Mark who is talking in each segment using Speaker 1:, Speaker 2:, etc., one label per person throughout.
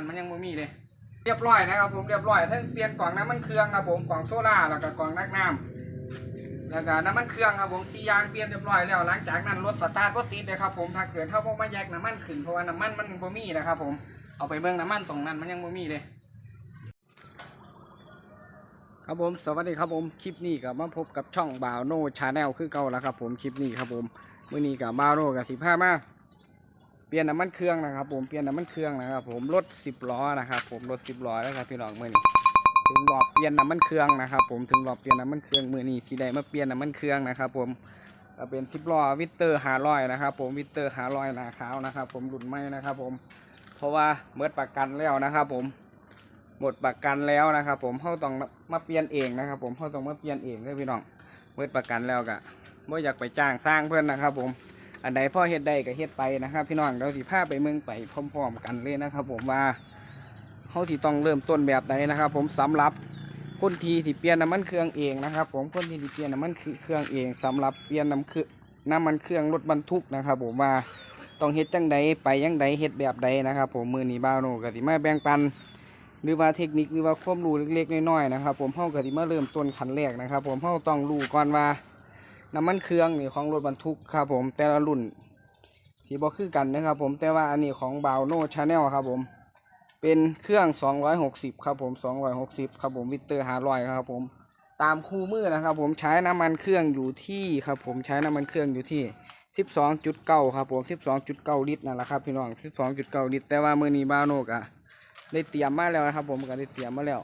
Speaker 1: นั้นมันยังไม่มีเลย เรียบร้อยนะครับผมเรียบร้อยทั้งเปลี่ยนกล่องน้ำมันเครื่องครับผมกล่องโซล่าแล้วก็กล่องนักน้ำแล้วก็น้ำมันเครื่องครับผมสี่อยางเปลี่ยนเรียบร้อยแล้วหลังจากนั้นรถสตาร์ทรถติดเลยครับผมถ้าเกิดเท่าพวกมาแยกน้ำมันขึ้นเพราะว่าน้ำมันมันบ่มีนะครับผมเอาไปเบิ่งน้ำมันตรงนั้นมันยังบ่มีเลยครับผมสวัสดีครับผมคลิปนี้กับมาพบกับช่องบาวโนชาแนลคือเก่าแล้วครับผมคลิปนี้ครับผมมื่อนี้กับบาวโนกับสิบห้ามา เปลี่ยนน้ำมันเครื่องนะครับ ผมเปลี่ยนน้ำมันเครื่องนะครับ ผมรถสิบล้อนะครับผมรถสิบล้อแล้วครับพี่น้องมื่อนี้ถึงรอบเปลี่ยนน้ำมันเครื่องนะครับ ผมถึงรอบเปลี่ยนน้ำมันเครื่องมื่อนี้สีได้มาเปลี่ยนน้ำมันเครื่องนะครับ ผมเป็นสิบล้อวิเตอร์หาร้อยนะครับ ผมวิเตอร์หาร้อยหนาขาวนะครับ ผมรุ่นใหม่นะครับ ผมเพราะว่าเมื่อประกันแล้วนะครับ ผมหมดประกันแล้วนะครับ ผมเขาต้องมาเปลี่ยนเองนะครับ ผมเขาต้องมาเปลี่ยนเองเลยพี่น้องหมดประกันแล้วก็ไม่อยากไปจ้างสร้างเพื่อนนะครับ ผม อันใดพ่อเฮ็ดได้ก็เฮ็ดไปนะครับ พี่น้องเราสิพาไปเมืองไปพร้อมๆกันเลยนะครับ ผมว่าเขาที่ต้องเริ่มต้นแบบใดนะครับ ผมสำหรับคนทีที่เปลี่ยนน้ำมันเครื่องเองนะครับ ผมคนทีที่เปลี่ยนน้ำมันเครื่องเองสำหรับเปลี่ยนน้ำคือน้ำมันเครื่องรถบรรทุกนะครับ ผมว่าต้องเฮ็ดจังใดไปยังใดเฮ็ดแบบใดนะครับ ผมมือนีบ้าโนก็สิมาแบ่งปันหรือว่าเทคนิคหรือว่าความรู้เล็กๆน้อยๆนะครับ ผมเฮาก็สิมาเริ่มต้นขั้นแรกนะครับ ผมเฮาต้องรู้ก่อนว่า น้ำมันเครื่องนี่ของรถบรรทุกครับผมแต่ละรุ่นสิบ่คือกันนะครับผมแต่ว่าอันนี้ของบาวโนชาแนลครับผมเป็นเครื่อง 260 ครับผม 260 ครับผมวิเตอร์500ครับผม ตามคู่มือนะครับผมใช้น้ำมันเครื่องอยู่ที่ครับผมใช้น้ำมันเครื่องอยู่ที่ 12.9 ครับผม 12.9 ลิตรนั่นแหละครับพี่น้อง 12.9 ลิตร แต่ว่ามื้อนี้บาวโนกะได้เตรียมมาแล้วนะครับผมก็ได้เตรียมมาแล้ว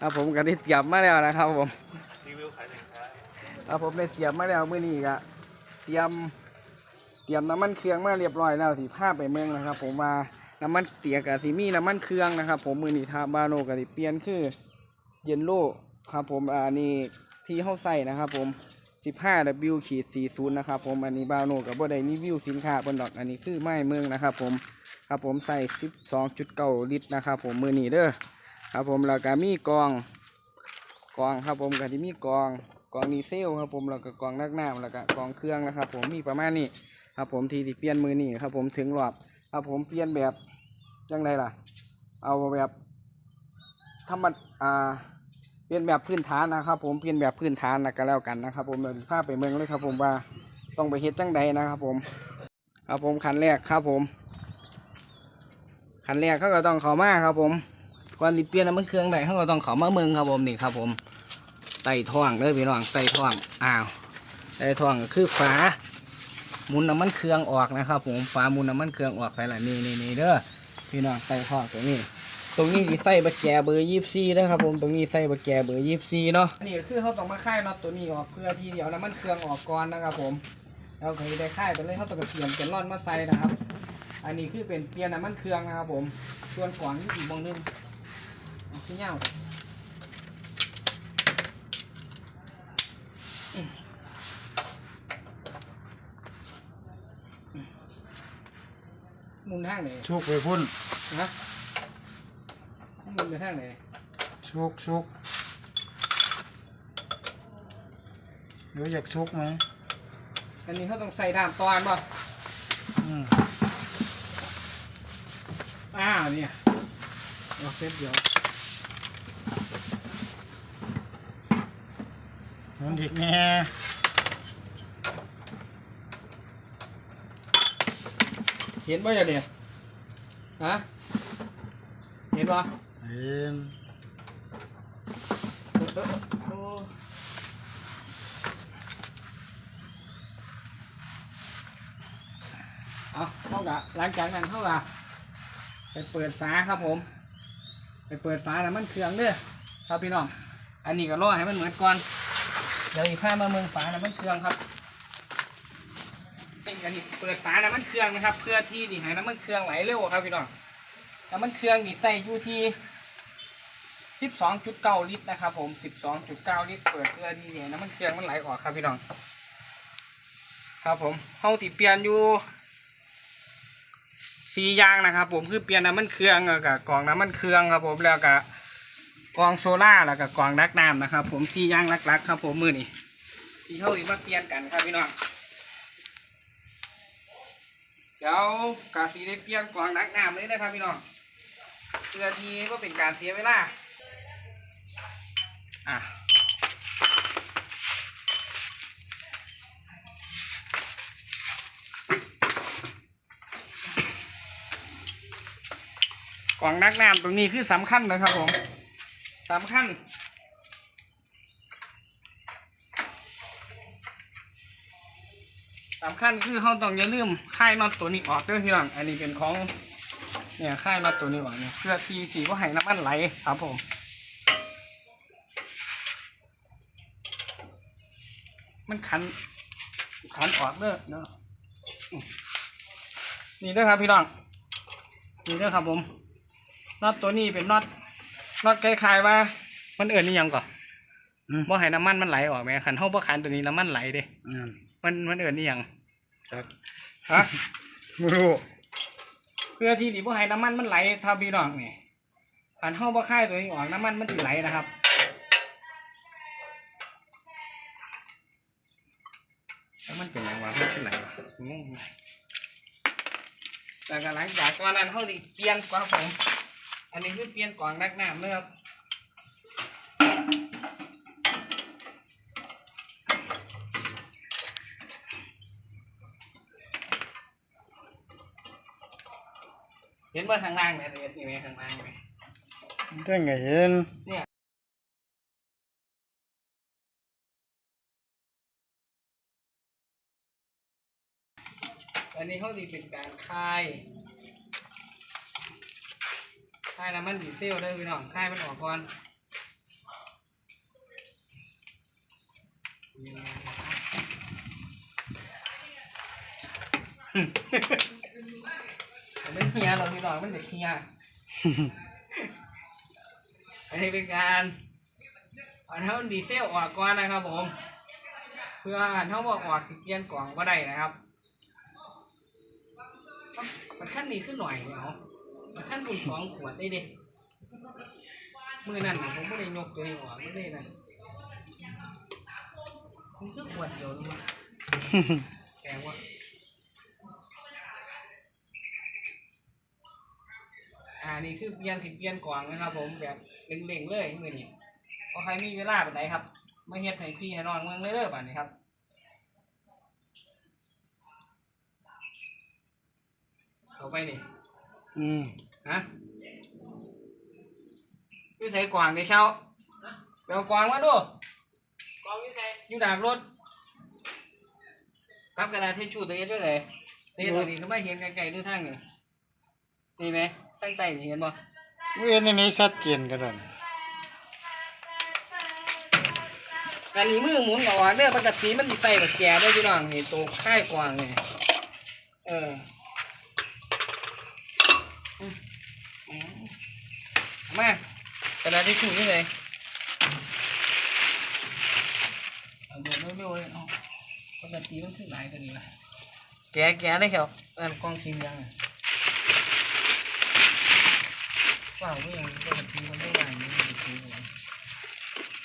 Speaker 1: ครับผมก็ได้เตรียมมาแล้วนะครับผม
Speaker 2: รีวิวขายสินค้า
Speaker 1: ครับผมได้เตรียมมาแล้วเมื่อนี้ก็เตรียมเตรียมน้ำมันเครื่องมาเรียบร้อยแล้วสีผ้าไปเมืองนะครับ ผมว่าน้ำมันเตียกับสีมีน้ำมันเครื่องนะครับ ผมมือนี้ทาบาโนกับสีเปลี่ยนคือเยนโลครับ ผมอันนี้ที่เข้าใส่นะครับ ผม 15W ขีด40นะครับ ผมอันนี้บาโนกับบ่ได้รีวิวสินค้าบนดอกอันนี้คือไม้เมืองนะครับ ผมครับผมใส่ 12.9 ลิตรนะครับ ผมมือนี้เด้อ ครับผมแล้วก็มีกองกองครับผมก็ที่มีกองกองดีเซลครับผมแล้วก็กองนักน้ำแล้วก็กองเครื่องนะครับผมมีประมาณนี้ครับผมทีที่เปลี่ยนมือนี้ครับผมถึงรอบครับผมเปลี่ยนแบบยังไงล่ะ เอาแบบธรรมดอ่าเปลี่ยนแบบพื้นฐานนะครับผมเปลี่ยนแบบพื้นฐานนะก็แล้วกันนะครับผมเดี๋ยวพาไปเมืองเลยครับ ผมว่าต้องไปเฮ็ดจังใดนะครับผมครับผมขันแรกครับผมขันแรกเขาก็ต้องเข้ามาครับผม ก่อนที่เปลี่ยนน้ำมันเครื่องใดเขาก็ต้องเขามาเมืองครับผมนี่ครับ ผมไต่ท้องเลยพี่น้องไต่ท้องอ้าวไต่ท้องก็คือฝาหมุนน้ำมันเครื่องออกนะครับ ผมฝาหมุนน้ำมันเครื่องออกไปละนี่นี่นี่เด้อพี่น้องไต่ท้องตัวนี้ ตรงนี้ที่ใส่บักแกเบอร์ยี่สิบสี่นะครับ ผมตรงนี้ใส่บักแกเบอร์ยี่สิบสี่เนาะนี่ก็คือเขาต้องมาค่ายน็อตตัวนี้ออกเพื่อที่เดี๋ยวน้ำมันเครื่องออกก่อนนะครับ ผมแล้วเคยได้ค่ายไปเลยเขาต้องเปลี่ยนเป็นร่อนมาใส่นะครับ อันนี้คือเป็นเปลี่ยนน้ำมันเครื่องนะครับ ผมส่วนก่อนที่อีกมองหนึง ขี้เหย้าหมุนทางไหน
Speaker 2: ชุกไปพุ่น
Speaker 1: นะหมุนไปทางไหน
Speaker 2: ชุกชุกหรืออยากชุกไหม
Speaker 1: อันนี้เขาต้องใส่ดามตอนป่ะ
Speaker 2: อืม
Speaker 1: อ้าวเนี่ยเอาเซตเดียว
Speaker 2: มัน อีกแน่
Speaker 1: เห็นป่ะอย่าเนี่ยฮะเห็นป่ะ
Speaker 2: เห็น
Speaker 1: เอาเท่ากับหลังจากนั้นเท่ากับไปเปิดฝาครับผม ไปเปิดฝาแล้วมันเครื่องเด้อครับพี่น้อง อันนี้ก็รอให้มันเหมือนก่อน เดี๋ยวอีกข้ามาเมืองฝาน้ำมันเครื่องครับอันนี้เปิดฝาน้ำมันเครื่องนะครับ เพื่อที่ดีให้น้ำมันเครื่องไหลเร็วครับพี่น้องน้ำมันเครื่องนี่ใส่อยู่ที่12.9ลิตรนะครับ ผม12.9ลิตรเปิดเพื่อที่ให้น้ำมันเครื่องมันไหลออกครับพี่น้องครับผมเฮาติเปลี่ยนอยู่สี่ยางนะครับ ผมคือเปลี่ยนน้ำมันเครื่องกับกรองน้ำมันเครื่องครับ ผมแล้วก็ กองโซล่าแล้วก็กองดักน้ำนะครับ ผมสี่ย่างหลักๆครับ ผมมือนี่ที่เฮาสิมาเปลี่ยนกันครับพี่น้องเดี๋ยวกาสีได้เปลี่ยนกวางนักน้ำเลยนะครับพี่น้องเพื่อที่ก็เป็นการเสียเวลาอะกวางนักน้ำตรงนี้คือสำคัญนะครับผม สำคัญสำคัญคือเขาต้องอย่าลืมค่ายน็อตตัวนี้ออกด้วยพี่น้องอันนี้เป็นของเนี่ยค่ายน็อตตัวนี้ออกเนี่ยเพื่อที่สีว่าให้น้ำมันไหลครับผมมันขันขันออกเด้อเนาะนี่เด้อครับพี่น้องนี่เด้อครับผมน็อตตัวนี้เป็นน็อต น็อตคล้ายๆว่า มันเอื่นนี่ยังก่อน
Speaker 2: อืม
Speaker 1: บ่ให้น้ำมันมันไหลออกไหมขันเฮาบ่ขันตัวนี้น้ำมันไหลเด้
Speaker 2: นั่น
Speaker 1: มันมันเอื่นนี่ยัง
Speaker 2: ครับ
Speaker 1: ฮะ
Speaker 2: ไม่รู้
Speaker 1: เพื่อที่ดิบ่ให้น้ำมันมันไหลถ้าพี่น้องนี่ขันเฮาบ่ค่ายตัวนี้ออกน้ำมันมันสิไหลนะครับแล้วมันเป็นยังวะมันสิไหลวะงงเลยแต่ก็หลังจากก่อนนั้นเฮาสิเปลี่ยนก่อนครับผม อันนี้คือเปลี่ยนกล่องนักน้ำนะครับเห็นว่าข้างล่างเนี่ยเห็นนี่ไหมข้างล่างไหม
Speaker 2: ได้ไงเห็น
Speaker 1: เนี่ยอันนี้เขาดีเป็นการคลาย คลายน้ำมันดีเซลเลยพี่น้องคลายมันออกก่อนมันไม่เฮียหรอกพี่น้องมันจะเฮียอันนี้เป็นการอันเท่าดีเซลออกก่อนนะครับผม เพื่ออันเท่าบอกออกสิเปลี่ยนกล่องก็ได้นะครับ มันขั้นนี้ขึ้นหน่อยเนาะ มันขั้นรุ่นสองขวดได้เด็มือนั่นน่ะผมไม่ได้ยกตัวเองออกไม่ได้นั่นมันคือขวดเดียวนี่วะแกว่าอ่านี่คือเปลี่ยนสิเปลี่ยนกล่องนะครับ ผมแบบเล็งๆเลยมือนี้พอใครมีเวลาแบบไหนครับไม่เฮ็ดให้พี่ให้น้องเมืองเลยเด้อป่านนี้ครับเอาไปนี่
Speaker 2: อืม
Speaker 1: ฮะอยู่ใส่กวางเดี๋ยวเช้าไปเอากวางมาดูกวางอยู่ใส่อยู่ดากรถกับกระดาษทิชชู่ตัวเองด้วยเลยนี่ตัวนี้ก็ไม่เห็นไกลๆด้วยทางนี่นี่ไหมตั้งใจนี่เห็นบ่
Speaker 2: เว้ยนี่นี่ชัดเจนกันเลย
Speaker 1: อันนี้มือหมุนออกเด้อปกติมันมีไฟแบบแก่ด้วยพี่น้องนี่ตัวค่ายกวางนี่เอออืมอืมเอา มากระดาษทิชชู่นี่เลยเอาเดี๋ยวเร็วๆเลยเอาปกติมันคือหลายกว่านี้นะแกะแกะได้ครับอันกล้องทีมยังอะว้าวไม่ยังปกติมันไม่ไหวนี่ปกติเลย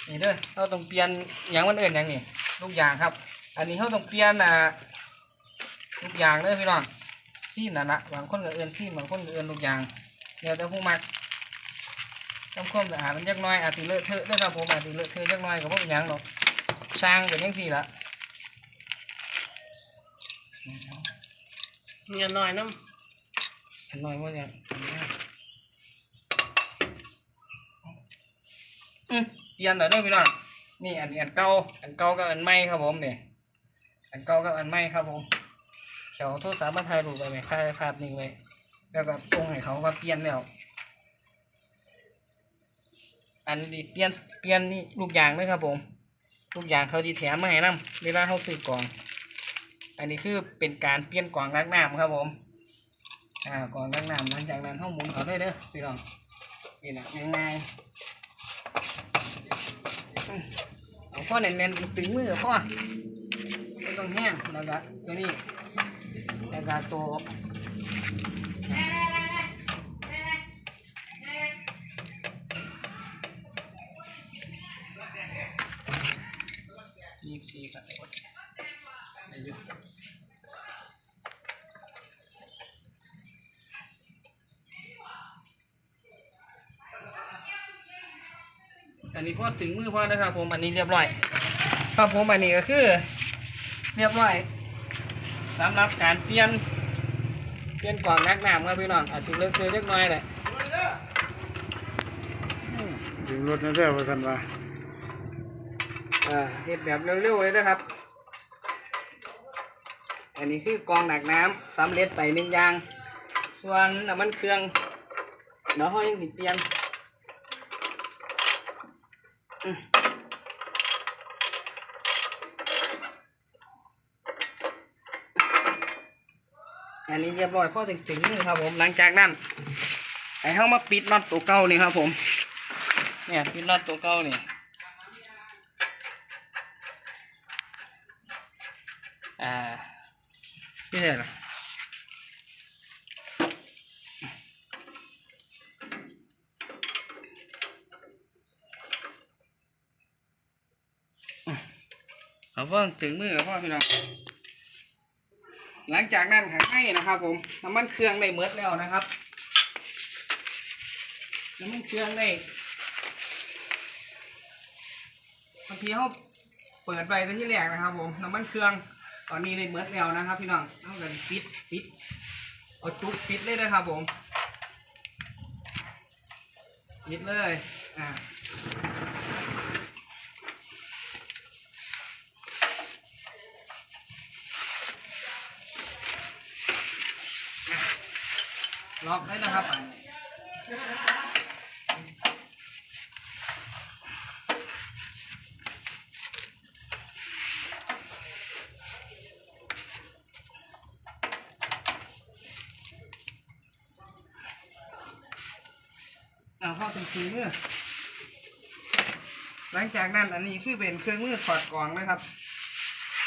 Speaker 1: นี่เด้อเราต้องเปลี่ยนหยังมันเอื่นหยังนี่ลูกยางครับ อันนี้เราต้องเปลี่ยนอ่าลูกยางเด้อพี่น้องซีนน่ะนะบางคนก็เอื่นซีนบางคนก็เอื่นลูกยางเดี๋ยวแต่ผู้มัก ทำความสะอาดมันจักหน้อยอาจสิเลอะเทอะเด้อครับผมอาจสิเลอะเทอะจักหน้อยก็บ่เป็นหยังหรอกสร้างเป็นยังสี่ละ
Speaker 2: เมียน้อยน้
Speaker 1: อันน้อยว่าเนี่ยอืมเปลี่ยนหน่อยเด้อพี่น้องนี่อันนี้อันเก่าอันเก่ากับอันใหม่ครับผมเนี่ยอันเก่ากับอันใหม่ครับผมเขียวโทรศัพท์มาถ่ายรูปไปไหมถ่ายภาพนิ่งไว้แล้วก็ตรงให้เขาว่าเปลี่ยนแล้ว อันนี้เปลี่ยนเปลี่ยนนี่ลูกยางด้วยครับผมลูกยางเขาดีแถมมาให้นํเวลาเขาซื้อกล่อง อันนี้คือเป็นการเปลี่ยนกล่องล้างน้ำครับผมอ่ากล่องล้างน้ำหลังจากนั้นเขาหมุนเขาได้เด้อพี่น้องนี่นะง่ายๆอืมเอาพ่อเน้นๆตึงมือพ่อไม่ต้องแห้งแล้วก็ตัวนี้แล้วก็ตัว ตีกันเลยอันนี้พอถึงมือพอนะครับผมอันนี้เรียบร้อยครับผมอันนี้ก็คือ เรียบร้อยสำหรับการเปลี่ยนเปลี่ยนกล่องนักน้ำครับพี่น้องอาจจะเลิกเจอเล็กน้อยเลย
Speaker 2: ถึงรถนั่นแหละว่าสันวา
Speaker 1: อ่าเฮ็ดแบบเร็วๆเลยนะครับ อันนี้คือกองหนักน้ำสำเร็จไปหนึ่งอย่าง ส่วนน้ำมันเครื่องเดี๋ยวเขายังติดเปลี่ยนอันนี้เรียบร้อยพอถึงถึงนี่ครับผมหลังจากนั้นไอ้เข้ามาปิดน็อตตัวเก่านี่ครับผม เนี่ยปิดน็อตตัวเก่านี่ อ่า ที่ไหล่ะเอาเพิ่งถึงมือกับพ่อพี่น้องหลังจากนั้นขังให้นะครับ ผมน้ำมันเครื่องได้เมดแล้วนะครับน้ำมันเครื่องได้บางทีเขาเปิดไปแต่ที่แรกนะครับ ผมน้ำมันเครื่อง ตอนนี้ได้เมดแล้วนะครับ พี่น้องเอากันปิดปิดเอาจุกปิดเลยนะครับผมปิดเลยอ่าล็อกได้นะครับอันนี้อ่าพอถึงเครื่องมือ หลัง จากนั้นอันนี้คือเป็นเครื่องมือถอดกรองนะครับ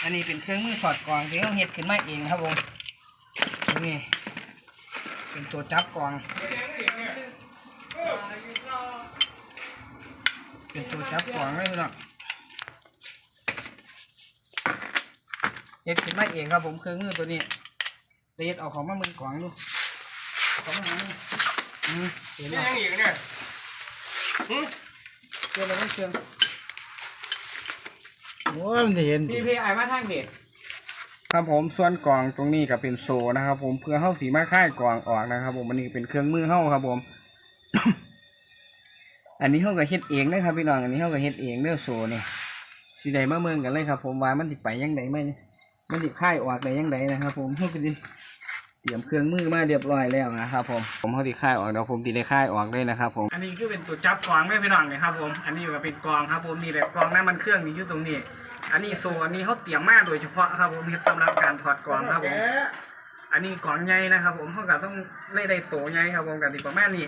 Speaker 1: อันนี้เป็นเครื่องมือถอดกรองที่เขาเฮ็ดขึ้นมาเองครับผมนี่เป็นตัวจับกล่อง เป็นตัวจับกล่องเลยพี่น้องเฮ็ดขึ้นมาเองครับผมเครื่องมือตัวนี้เด็ดเอาของมามือกล่องดูของมามืออืมเห็นไหม
Speaker 3: ยังอีกเนี่ย
Speaker 1: เครื่องอะไรไม่เครื่อง
Speaker 2: โอ้ยมันสิเห็น
Speaker 1: มีพีไอมาทางเด็ดครับผมส่วนกล่องตรงนี้ก็เป็นโซนะครับ ผมเพื่อเข้าสีมาค่ายกล่องออกนะครับ ผมอันนี้เป็นเครื่องมือเข้าครับ ผม อันนี้เขาก็เฮ็ดเองนะครับพี่น้องอันนี้เขาก็เฮ็ดเองเด้อโซนี่สีใดมาเมืองกันเลยครับ ผมว่ามันสิไปยังไงไหมมันสิค่ายออกได้ยังไงนะครับ ผมเขาก็สิเตรียมเครื่องมือมาเรียบร้อยแล้วนะครับผมผมเขาสิค่ายออกเดี๋ยวผมสิได้ค่ายออกเลยนะครับ ผมอันนี้คือเป็นตัวจับกล่องเลยพี่น้องเลยครับ ผม อันนี้ก็เป็นกล่องครับ ผมนี่แหละกล่องน้ำมันเครื่องนี่อยู่ตรงนี้ อันนี้โซอันนี้เขาเตรียมมาโดยเฉพาะครับผมเฮ็ดสำหรับการถอดกล่องครับผม อันนี้กล่องใหญ่นะครับผมเขาก็ต้องเล่ได้โซใหญ่ครับผมกันที่ประมาณนี้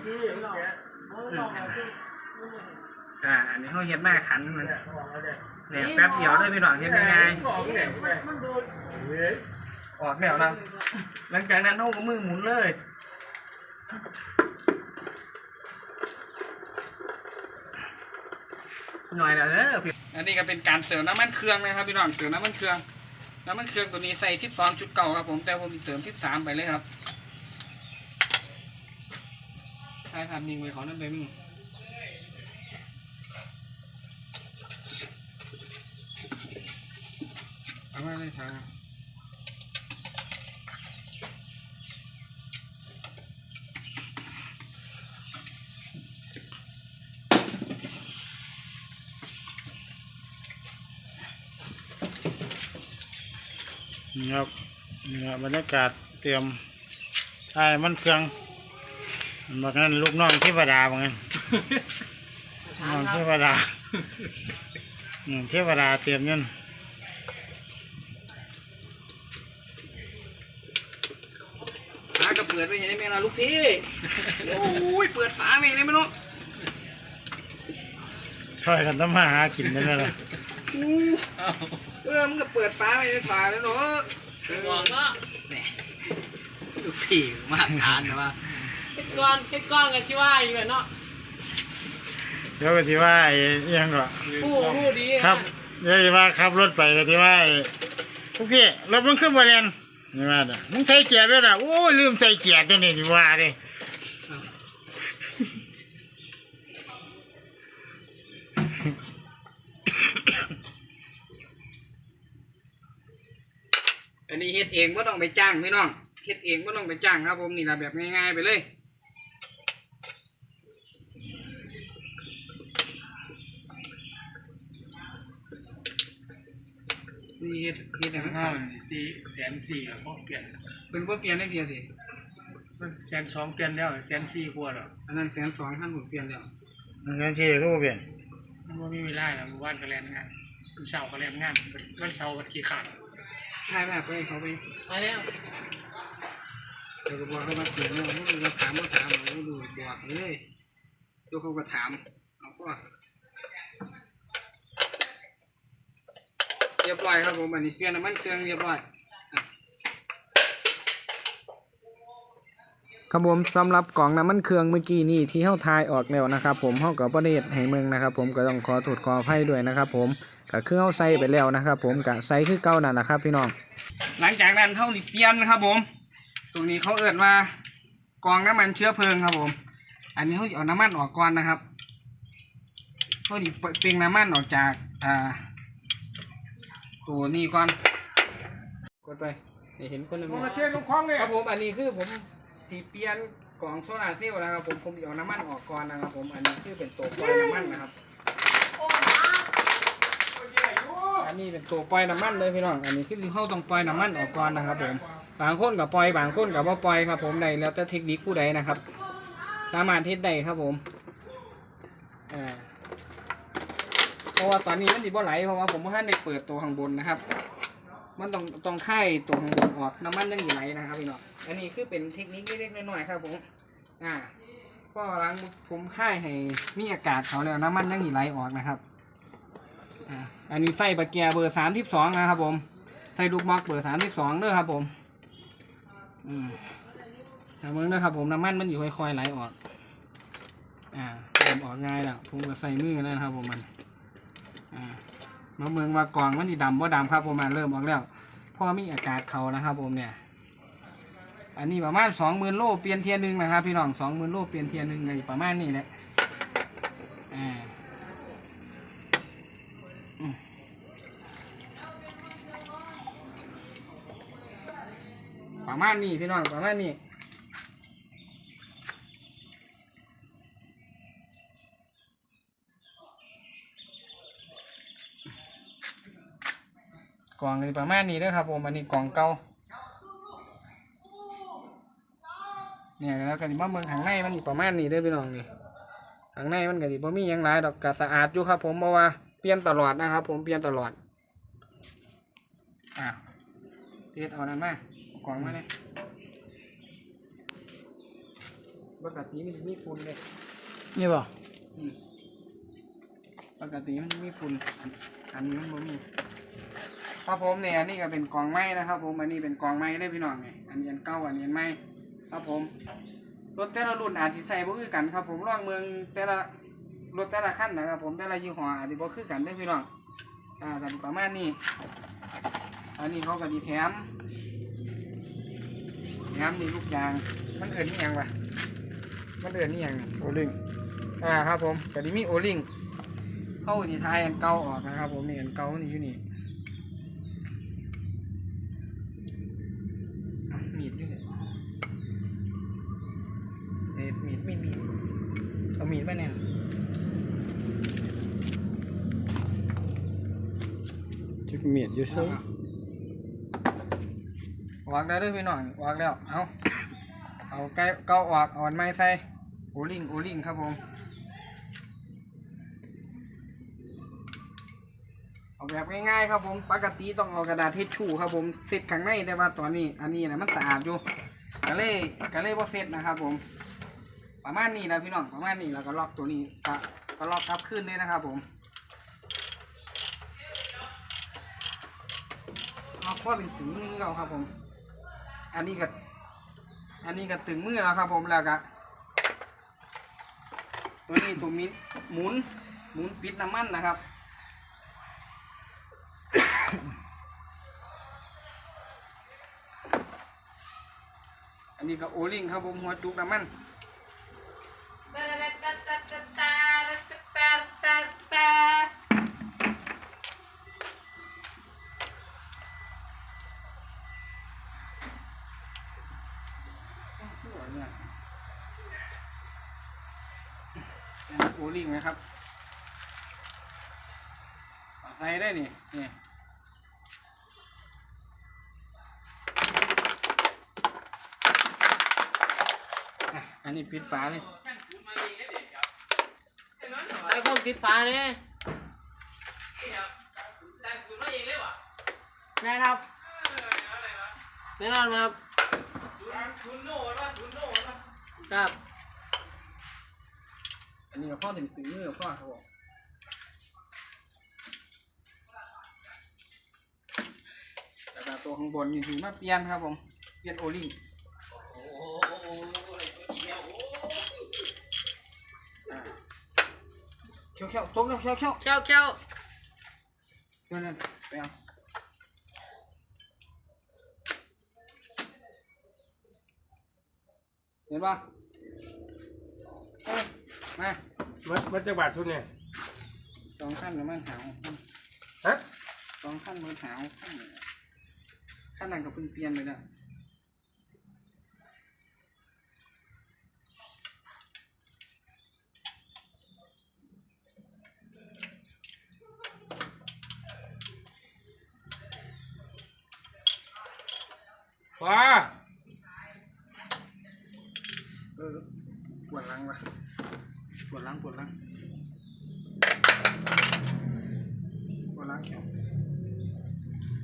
Speaker 1: อ่า อันนี้เขาเฮ็ดมาขันมันเนี่ยแป๊บเดียวเลยพี่น้องเฮ็ดง่ายๆออกแล้วนะหลังจากนั้นเขาก็มือหมุนเลย หน่อยเด้อพี่อันนี้ก็เป็นการเติมน้ำมันเครื่องนะครับพี่น้องเติมน้ำมันเครื่องน้ำมันเครื่องตัวนี้ใส่สิบสองจุดเก่าครับผมแต่ผมเติมสิบสามไปเลยครับใช่ครับนิ่งไว้ขอนั่นไปมึงเอาไว้เลยครับ
Speaker 2: นี่ครับนี่ครับบรรยากาศเตรียมใช่มันเครื่องบอกนั้นลูกน้องเทวดาบอกงั้นน้องเทวดาอืมเทวดาเตรียมนั่น
Speaker 1: ฝากระเปิดไปเห็นไหมล่ะลูกพี่ โอ้ย เปิดฝาไม่ได้ไหมเนาะ
Speaker 2: ช่วยกันทำมาหากินนั่นแหละ
Speaker 1: อู้ เออมึงก็เปิดฝาไม่ได้ฝาแล้วเนาะเออ
Speaker 3: บอกว่า
Speaker 1: เนี่ยลูกพี่มาทานนะว่า
Speaker 3: เฮ็ดก้อนเฮ็ดก้อนกันชิว่าอยู่แบบเนาะ
Speaker 2: เดี๋ยวก็ที่ว่าไอ้อิหยังก็
Speaker 3: ผู้ผู้ดีนะ ครับ
Speaker 2: เดี๋ยวที่ว่าขับรถไปก็ที่ว่าไอ้โอเครถมันขึ้นบริเวณนี่ว่าน่ะมึงใส่เกียร์ไปละโอ้ยลืมใส่เกียร์ตัวนี้ที่ว่าเลย
Speaker 1: อันนี้เฮ็ดเองไม่ต้องไปจ้างพี่น้องเฮ็ดเองไม่ต้องไปจ้างครับผมนี่แหละแบบง่ายๆไปเลยนี่เฮ็ดเฮ็ดให้มัน
Speaker 2: ห้า
Speaker 1: เข้า
Speaker 2: สี่แสนสี่อะพอเปลี่ยน
Speaker 1: เป็นเพื่อเปลี่ยนได้เพียสิ
Speaker 2: มันแสนสองเปลี่ยนแล้วแสนสี่กว่าแล้ว
Speaker 1: อันนั้นแสนสองพันผมเปลี่ยนแล้ว
Speaker 2: แสนสี่ก็บ่เปลี่ยนมันบ่มีเวลาแล้ววันก็แล่นงานวันเสาร์ก็แล่นงานวันเสาร์วันขี้ขาด
Speaker 1: ใช่แบบไปเขาไป
Speaker 3: มาแล้ว
Speaker 1: เดี๋ยวก็บอกเขามาเปลี่ยนเนี่ยไม่รู้มาถามมาถามไม่รู้บอกเลยตัวเขาก็ถามเอาก็เรียบร้อยครับผมอันนี้เปลี่ยนน้ำมันเครื่องเรียบร้อยครับผมสำหรับกล่องน้ำมันเครื่องเมื่อกี้นี่ที่เฮาทายออกแล้วนะครับ ผมเฮากับประเดชให้เมืองนะครับ ผมก็ต้องขอโทษขออภัยด้วยนะครับ ผม ก็คือเฮาใส่ไปแล้วนะครับ ผมก็ใส่คือเก่านั่นแหละครับ พี่น้องหลังจากนั้นเฮานี่เปลี่ยนครับ ผม ตรงนี้เขาเอิ้นว่ากองน้ำมันเชื้อเพลิงครับ ผม อันนี้เขาสิเอาน้ำมันออกก่อนนะครับเขาดิเปล่งน้ำมันออกจากอ่าตัวนี้ก่อนกดไปนี่เห็นคนหนึงไหม
Speaker 2: มาเที่ยวลูกคลองเลย
Speaker 1: ครับผมอันนี้คือผมสีเปลี่ยนกล่องโซลาร์เซลล์นะครับผมผมสิเอาน้ำมันออกก่อนนะครับ ผมอันนี้คือเป็นตัวปล่อยน้ำมันนะครับ อั นี้เป็นตัวปล่อยน้ำมันเลยพี่น้องอันนี้คือเขาต้องปล่อยน้ำมันออกก่อนนะครับผมบางคนกับปล่อยบางคนกับว่าปล่อยครับ ผมได้แล้วแต่เทคนิคผู้ใดนะครับ สามารถเทศได้ครับผมอ่าเพราะว่าตอนนี้มันดิบ่ไหลเพราะว่าผมว่าท่านได้เปิดตัวข้างบนนะครับ มันต้องต้องค่ายตัวข้างบนออกน้ำมันยังอยู่ไหลนะครับพี่น้องอันนี้คือเป็นเทคนิคเล็กๆน้อยๆครับผมอ่าก็หลังผมค่ายให้มีอากาศเขาแล้วน้ำมันยังอยู่ไหลออกนะครับ อ่าอันนี้ใส่ปากแกเบอร์สามสิบสองนะครับผมใส่ลูกมอกเบอร์สามสิบสองเด้อครับผมอืมทำเมืองเด้อครับผมน้ำมันมันอยู่ค่อยๆไหลออก อ่าเริ่มออกง่ายแล้วผมก็ใส่มือนะครับผมมัน อ่ามาเมืองว่ากล่องมันสีดำว่าดำครับผมมันเริ่มออกแล้วเพราะมีอากาศเขานะครับผมเนี่ย อันนี้ประมาณสองหมื่นโลเปลี่ยนเทียนหนึ่งนะครับ พี่น้องสองหมื่นโลเปลี่ยนเทียนหนึ่งเลยประมาณนี้แหละอ่า ประมาณนี้พี่น้องประมาณนี้กล่องนี่ประมาณนี้ด้อครับผมอันนี้กล่องเก่าเนี่ยแล้วกันว่าเมืองข้างในมันประมาณนี้ด้อพี่น้องนี่ข้างในมันก็สิบ่มียังหลายดอกก็สะอาดอยู่ครับ ผมเพราะว่าเปลี่ยนตลอดนะครับ ผมเปลี่ยนตลอดอ่าเทียดเอานั่นมา กล่องมาเลยปกติมันมีฝุ่นเลย
Speaker 2: นี่ป่ะ
Speaker 1: อืมปกติมันมีฝุ่นอันอันนี้มันบ่มีครับผมเนี่ยอันนี้ก็เป็นกองไม้นะครับ ผมอันนี้เป็นกองไม้ได้อพี่น้องเนี่ยอันนี้อันเก่าอันนี้อันใหม่ครับผมรถแต่ละรุ่นอาจจะใส่บ่คือกันครับ ผมลองเมืองแต่ละรถแต่ละคันนะครับ ผมแต่ละยี่ห้ออาจจะบ่คือกันได้อพี่น้องอ่ากันประมาณนี้อันนี้เขาก็ดีแถม แถมมีลูกยาง มันเอินนี่ยังวะมันเดือนนี่ยังนี่โอลิงอ่าครับผมก็นี้มีโอลิงเข้าที่ท้ายอันเก่าออกนะครับ ผมนี่อันเก่านี่อยู่นี่อะมีดอยู่เนี่ยเด็ดมีดมีดมีดเอามีดมาเนี่ยจึกมีดอยู่ใช่วางได้ด้วยพี่น้องวางแล้วเอาเอาไก่เก้าออกเอาอันไม้ใส่โอลิงโอลิงครับผมเอาแบบง่ายๆครับผมปกติต้องเอากระดาษทิชชู่ครับผมเสร็จข้างในแต่ว่าตอนนี้ อันนี้นะมันสะอาดอยู่ก็เลยก็เลยว่าเสร็จนะครับผมประมาณนี้นะพี่น้องประมาณนี้แล้วก็ล็อกตัวนี้ก็ก็ล็อกกลับขึ้นเลยนะครับผมล็อกว่าเป็นถึงมือเราครับผม อันนี้ก็อันนี้ก็ถึงมือแล้วครับผมแล้วก็ตัวนี้ตัวมิ้นหมุนหมุนปิดน้ำมันนะครับ อันนี้ก็โอลิงครับผมหัวจุกน้ำมัน ลิงนะครับเอาใส่ได้นี่นี่อะอันนี้ปิดฝาเลย
Speaker 3: ไอ้คนติดฟ้าเนี่ยแม่ครับแน่นอนครับครับ
Speaker 1: อันนี้กับพ่อถึงถึงมือกับพ่อครับผมแล้วก็ตัวข้างบนนี่ถึงมาเปลี่ยนครับผม เปลี่ยนโอลิงอ่าเขียวเขียวๆตรงแล้วเขียวเขียว
Speaker 3: เขี้ยวเขี้ยว
Speaker 1: เดี๋ยวนั่นไปเอาเห็นปะเอ้ย มา
Speaker 2: มันมันจะบาดทุนเนี่ย
Speaker 1: สองขั้นแล้วมันหาว
Speaker 2: ฮะ
Speaker 1: สองขั้นมันหาวขั้นหนึ่งขั้นนั้นก็เพิ่งเปลี่ยนไปแล้ว
Speaker 2: ว้า
Speaker 1: เออปวดหลังวะปวดหลังปวดหลังปวดหลังแขน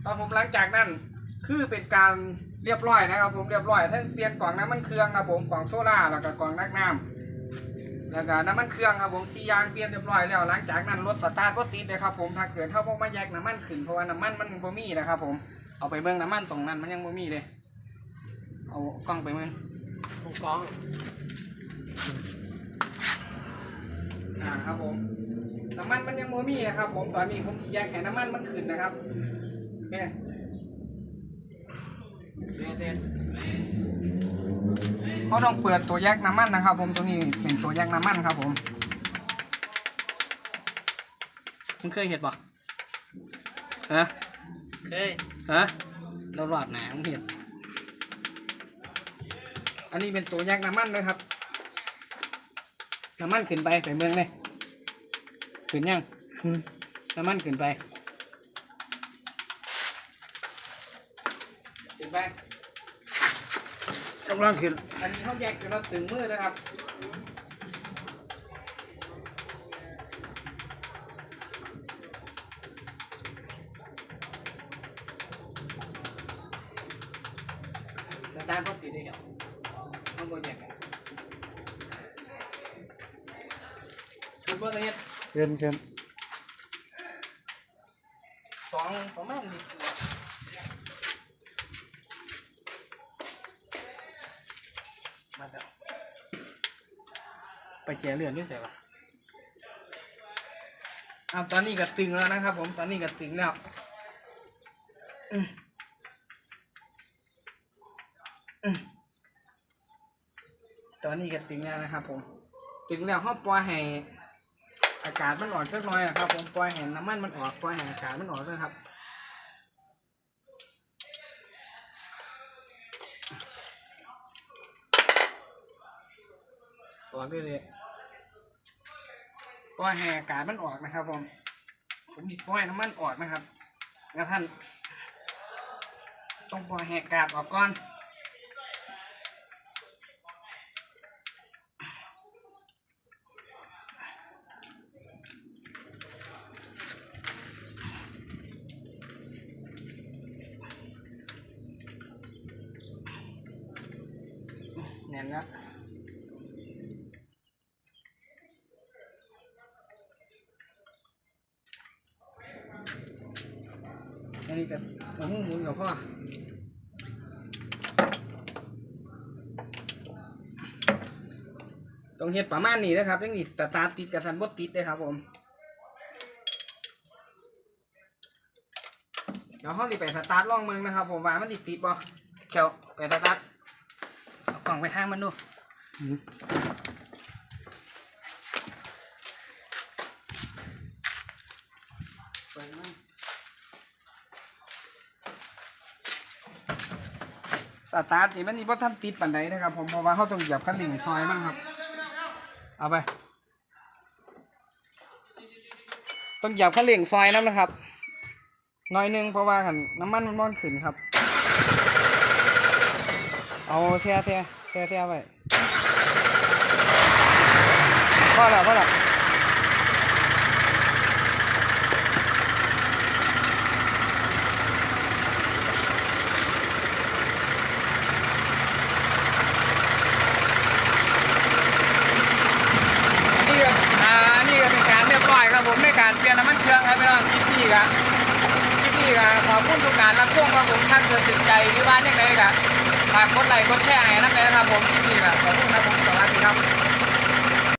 Speaker 1: ตอนผมหลังจากนั้น คือเป็นการเรียบร้อยนะครับผมเรียบร้อยทั้งเปลี่ยนกล่องน้ำมันเครื่องครับผมกล่องโซล่าแล้วก็กล่องนักน้ำแล้วก็น้ำมันเครื่องครับผมสี่ยางเปลี่ยนเรียบร้อยแล้วหลังจากนั้นรถสตาร์ทรถติดเลยครับผมถ้าเกิดเท่าพวกมาแยกน้ำมันขึ้นเพราะว่าน้ำมันมันบ่มีนะครับผมเอาไปเบิ่งน้ำมันตรงนั้นมันยังบ่มีเลยเอากล้องไปเบิ่ง
Speaker 3: ถูกกอง
Speaker 1: อ่าครับผมน้ำมันมันยังโมมีนะครับผมตอนนี้ผมที่แยกแขนน้ำมันมันขึ้นนะครับเนี่ย
Speaker 3: เด็ด เด็ด
Speaker 1: เขาต้องเปิดตัวแยกน้ำมันนะครับ ผมตัวนี้เป็นตัวแยกน้ำมันครับผมคุณเคยเห็นปะฮะ
Speaker 3: เฮ้ย
Speaker 1: ฮะเราหลอดหนาผมเห็นอันนี้เป็นตัวแยกน้ำมันเลยครับ น้ำมันขึ้นไปไปเมืองเลยขึ้นยังน้ำมันขึ้นไปขึ้น ไป
Speaker 2: กำลังขึ้น
Speaker 1: อันนี้เขาแยกจนเราถึงมือนะครับสตาร์ทรถติดได้กับต้องบนแยกกันคุณเบอร์ละเอียด
Speaker 2: ขึ้นขึ้น
Speaker 1: สองประมาณนี้มาเถอะ ไปเจเรือนนี่ใจวะอ้าตอนนี้ก็ตึงแล้วนะครับ ผมตอนนี้ก็ตึงแล้วตอนนี้ก็ตึงแล้วนะครับ ผมตึงแล้วเขาปล่อยให้อากาศมันออกสักหน่อยนะครับ ผมปล่อยให้น้ำมันมันออกปล่อยให้อากาศมันออกด้วยครับออกด้วย เลยปล่อยให้อากาศมันออกนะครับ ผม ผมดิปล่อยน้ำมันออกนะครับ แล้วท่านต้องปล่อยให้อากาศออกก่อนแน่นะ แล้วอันนี้มหมุนกับพ่อต้องเฮ็ดประมาณนี้นะครับยังนี่สตาร์ติดกับสันบดติดเลยครับผมเดี๋ยวห้องนี้ไปสตาร์ทล่องเมืองนะครับ ผมว่ามันติดติดบ่เขียวไปสตาร์ทกล่องไปทางมันดู เปิดมัน สตาร์ทนี่มันนี่บ่ทันติดปานใดนะครับผมเพราะว่าเขาต้องเหยียบคันเร่งซอยมันครับ เอาไป ต้องเหยียบคันเร่งซอยน้ำนะครับหน้อยหนึงเพราะว่าหันน้ำมันมันร้อนขึ้นครับ เอาแช่แช่แช่แช่ไว้พอแล้วพอแล้วนี่ก็อ่านี่ก็เป็นการเรียบร้อยครับผมในการ เครื่องครับพี่น้องคลิปนี้ครับคลิปนี้ก็ขอบคุณทุกการรับชมครับผมถ้าเกิดติดใจหรือว่าอย่างไรก็ฝากกดไลค์กดแชร์ให้นักเลยนะครับผมคลิปนี้ก็ขอบคุณครับผม